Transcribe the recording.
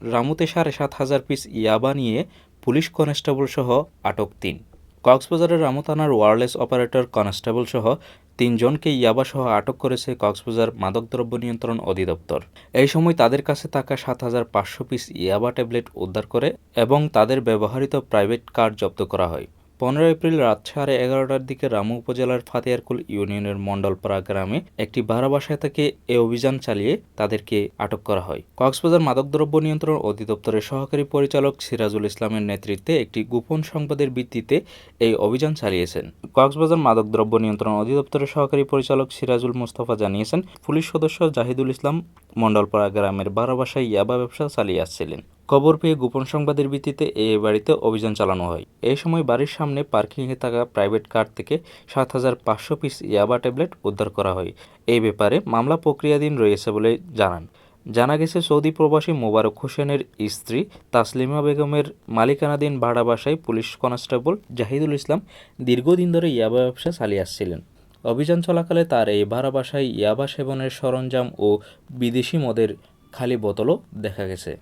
রামুতে সাড়ে সাত হাজার পিস ইয়াবা নিয়ে পুলিশ কনস্টেবল সহ আটক তিন। কক্সবাজারের রামু থানার ওয়ারলেস অপারেটর কনস্টেবল সহ তিনজনকে ইয়াবাসহ আটক করেছে কক্সবাজার মাদকদ্রব্য নিয়ন্ত্রণ অধিদপ্তর। এই সময় তাদের কাছে থাকা সাত হাজার পাঁচশো পিস ইয়াবা ট্যাবলেট উদ্ধার করে এবং তাদের ব্যবহৃত প্রাইভেট কার জব্দ করা হয়। পনেরো এপ্রিল রাত সাড়ে এগারোটার দিকে রামু উপজেলার ফাতেয়ারকুল ইউনিয়নের মণ্ডলপাড়া গ্রামে একটি ভাড়া বাসায় থেকে এ অভিযান চালিয়ে তাদেরকে আটক করা হয়। কক্সবাজার মাদকদ্রব্য নিয়ন্ত্রণ অধিদপ্তরের সহকারী পরিচালক সিরাজুল ইসলামের নেতৃত্বে একটি গোপন সংবাদের ভিত্তিতে এই অভিযান চালিয়েছেন। কক্সবাজার মাদকদ্রব্য নিয়ন্ত্রণ অধিদপ্তরের সহকারী পরিচালক সিরাজুল মুস্তফা জানিয়েছেন, পুলিশ সদস্য জাহিদুল ইসলাম মন্ডলপাড়া গ্রামের ভাড়া বাসায় ইয়াবা ব্যবসা চালিয়ে আসছিলেন। খবর পেয়ে গোপন সংবাদের ভিত্তিতে এ বাড়িতে অভিযান চালানো হয়। এই সময় বাড়ির সামনে পার্কিংয়ে থাকা প্রাইভেট কার থেকে সাত হাজার পাঁচশো পিস ইয়াবা ট্যাবলেট উদ্ধার করা হয়। এই ব্যাপারে মামলা প্রক্রিয়াধীন রয়েছে বলে জানান। জানা গেছে, সৌদি প্রবাসী মোবারক হোসেনের স্ত্রী তাসলিমা বেগমের মালিকানাধীন ভাড়া বাসায় পুলিশ কনস্টেবল জাহিদুল ইসলাম দীর্ঘদিন ধরে ইয়াবা ব্যবসা চালিয়ে আসছিলেন। অভিযান চলাকালে তার এই ভাড়া বাসায় ইয়াবা সেবনের সরঞ্জাম ও বিদেশি মদের খালি বোতলও দেখা গেছে।